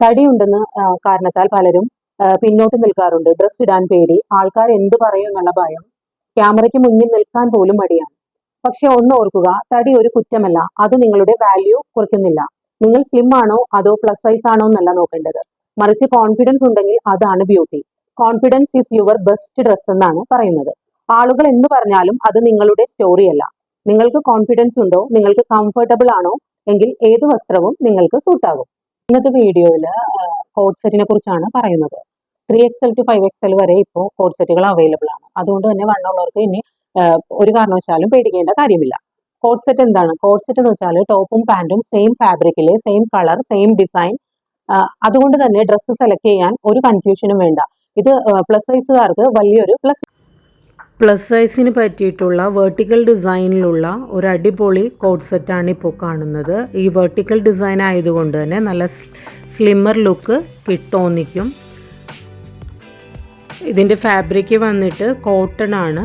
തടിയുണ്ടെന്ന് കാരണത്താൽ പലരും പിന്നോട്ട് നിൽക്കാറുണ്ട്. ഡ്രസ് ഇടാൻ പേടി. ആൾക്കാർ എന്ത് പറയും എന്നുള്ള ഭയം. ക്യാമറയ്ക്ക് മുന്നിൽ നിൽക്കാൻ പോലും മടിയാണ്. പക്ഷെ ഒന്ന് ഓർക്കുക തടി ഒരു കുറ്റമല്ല. അത് നിങ്ങളുടെ വാല്യൂ കുറയ്ക്കുന്നില്ല. നിങ്ങൾ സ്ലിം ആണോ അതോ പ്ലസ് സൈസ് ആണോ എന്നല്ല നോക്കേണ്ടത്. മറിച്ച് കോൺഫിഡൻസ് ഉണ്ടെങ്കിൽ അതാണ് beauty confidence is your best dress എന്നാണ് പറയുന്നത്. ആളുകൾ എന്ത് പറഞ്ഞാലും അത് നിങ്ങളുടെ സ്റ്റോറി അല്ല. നിങ്ങൾക്ക് കോൺഫിഡൻസ് ഉണ്ടോ നിങ്ങൾക്ക് കംഫർട്ടബിൾ ആണോ എങ്കിൽ ഏത് വസ്ത്രവും നിങ്ങൾക്ക് സൂട്ടാകും ഇന്നത്തെ വീഡിയോയിൽ കോഡ് സെറ്റിനെ കുറിച്ചാണ് പറയുന്നത്. Three XL to five XL വരെ ഇപ്പോൾ കോഡ് സെറ്റുകൾ അവൈലബിൾ ആണ്. അതുകൊണ്ട് തന്നെ വണ്ണമുള്ളവർക്ക് ഇനി ഒരു കാരണവശാലും പേടിക്കേണ്ട കാര്യമില്ല. കോഡ് സെറ്റ് എന്താണ്? കോഡ് സെറ്റ് എന്ന് വെച്ചാൽ ടോപ്പും പാന്റും സെയിം ഫാബ്രിക്കിൽ സെയിം കളർ സെയിം ഡിസൈൻ അതുകൊണ്ട് തന്നെ ഡ്രസ്സ് സെലക്ട് ചെയ്യാൻ ഒരു കൺഫ്യൂഷനും വേണ്ട. ഇത് പ്ലസ് സൈസുകാർക്ക് വലിയൊരു പ്ലസ് പ്ലസ് സൈസിന് പറ്റിയിട്ടുള്ള വെർട്ടിക്കൽ ഡിസൈനിലുള്ള ഒരു അടിപൊളി കോഡ് സെറ്റാണ് ഇപ്പോൾ കാണുന്നത്. ഈ വെർട്ടിക്കൽ ഡിസൈൻ ആയതുകൊണ്ട് തന്നെ നല്ല സ്ലിമ്മർ ലുക്ക് കിട്ടോന്നിക്കും. ഇതിന്റെ ഫാബ്രിക് വന്നിട്ട് കോട്ടൺ ആണ്.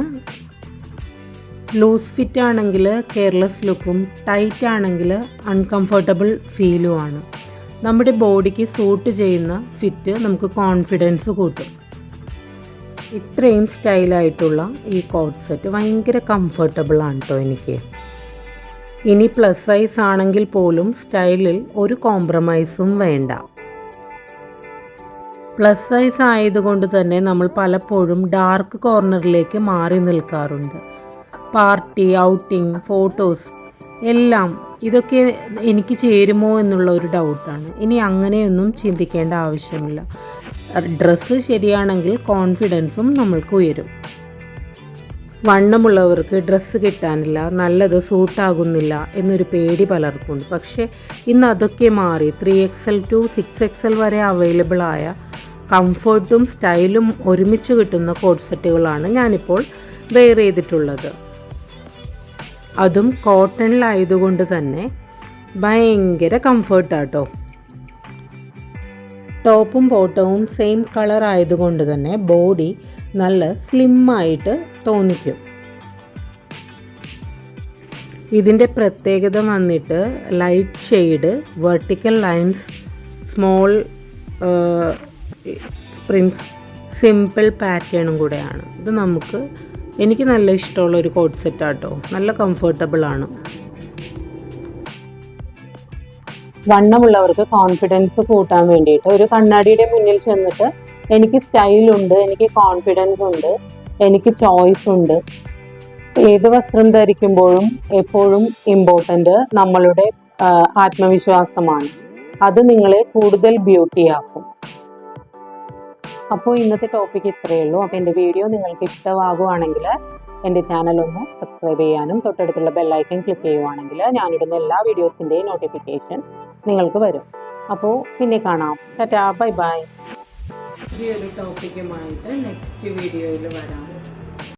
ലൂസ് ഫിറ്റ് ആണെങ്കിൽ കെയർലെസ് ലുക്കും ടൈറ്റ് ആണെങ്കിൽ അൺകംഫർട്ടബിൾ ഫീലുമാണ് നമ്മുടെ ബോഡിക്ക് സൂട്ട് ചെയ്യുന്ന ഫിറ്റ് നമുക്ക് കോൺഫിഡൻസ് കൂട്ടും. ഇത്രയും സ്റ്റൈലായിട്ടുള്ള ഈ കോട്ട് സെറ്റ് ഭയങ്കര കംഫർട്ടബിൾ ആണ് കേട്ടോ എനിക്ക്. ഇനി പ്ലസ് സൈസ് ആണെങ്കിൽ പോലും സ്റ്റൈലിൽ ഒരു കോംപ്രമൈസും വേണ്ട. പ്ലസ് സൈസ് ആയതുകൊണ്ട് തന്നെ നമ്മൾ പലപ്പോഴും ഡാർക്ക് കോർണറിലേക്ക് മാറി നിൽക്കാറുണ്ട്. പാർട്ടി ഔട്ടിംഗ് ഫോട്ടോസ് എല്ലാം ഇതൊക്കെ എനിക്ക് ചേരുമോ എന്നുള്ള ഒരു ഡൗട്ടാണ് ഇനി അങ്ങനെയൊന്നും ചിന്തിക്കേണ്ട ആവശ്യമില്ല. ഡ്രസ്സ് ശരിയാണെങ്കിൽ കോൺഫിഡൻസും നമ്മൾക്ക് ഉയരും. വണ്ണമുള്ളവർക്ക് ഡ്രസ്സ് കിട്ടാനില്ല നല്ലത് സൂട്ടാകുന്നില്ല എന്നൊരു പേടി പലർക്കുണ്ട്. പക്ഷേ ഇന്ന് അതൊക്കെ മാറി. Three XL to six XL വരെ അവൈലബിൾ ആയ കംഫർട്ടും സ്റ്റൈലും ഒരുമിച്ച് കിട്ടുന്ന കോഡ് സെറ്റുകളാണ് ഞാനിപ്പോൾ വെയർ ചെയ്തിട്ടുള്ളത്. അതും കോട്ടണിലായതുകൊണ്ട് തന്നെ ഭയങ്കര കംഫർട്ടാട്ടോ ടോപ്പും ബോട്ടവും സെയിം കളർ ആയതുകൊണ്ട് തന്നെ ബോഡി നല്ല സ്ലിം ആയിട്ട് തോന്നിക്കും. ഇതിന്റെ പ്രത്യേകത വന്നിട്ട് light shade vertical lines small springs simple പാറ്റേണും കൂടെയാണ്. ഇത് നമുക്ക് എനിക്ക് നല്ല ഇഷ്ടമുള്ള ഒരു കോഡ് സെറ്റാട്ടോ. നല്ല കംഫർട്ടബിൾ വണ്ണമുള്ളവർക്ക് കോൺഫിഡൻസ് കൂട്ടാൻ വേണ്ടിയിട്ട്. ഒരു കണ്ണാടിയുടെ മുന്നിൽ ചെന്നിട്ട് എനിക്ക് സ്റ്റൈലുണ്ട് എനിക്ക് കോൺഫിഡൻസ് ഉണ്ട് എനിക്ക് ചോയ്സ് ഉണ്ട്. ഏത് വസ്ത്രം ധരിക്കുമ്പോഴും എപ്പോഴും ഇമ്പോർട്ടന്റ് നമ്മളുടെ ആത്മവിശ്വാസമാണ്. അത് നിങ്ങളെ കൂടുതൽ ബ്യൂട്ടിയാക്കും അപ്പോൾ ഇന്നത്തെ ടോപ്പിക് ഇത്രയേ ഉള്ളൂ. അപ്പോൾ എന്റെ വീഡിയോ നിങ്ങൾക്ക് ഇഷ്ടമാകുവാണെങ്കിൽ എന്റെ ചാനൽ ഒന്ന് സബ്സ്ക്രൈബ് ചെയ്യാനും തൊട്ടടുത്തുള്ള ബെല്ലൈക്കൺ ക്ലിക്ക് ചെയ്യുവാണെങ്കിൽ ഞാനിടുന്ന എല്ലാ വീഡിയോസിന്റെയും നോട്ടിഫിക്കേഷൻ നിങ്ങൾക്ക് വരും. അപ്പോൾ പിന്നെ കാണാം. Tata bye bye. ഈ ഒരു ടോപ്പിക്കുമായിട്ട് നെക്സ്റ്റ് വീഡിയോയിൽ വരാം.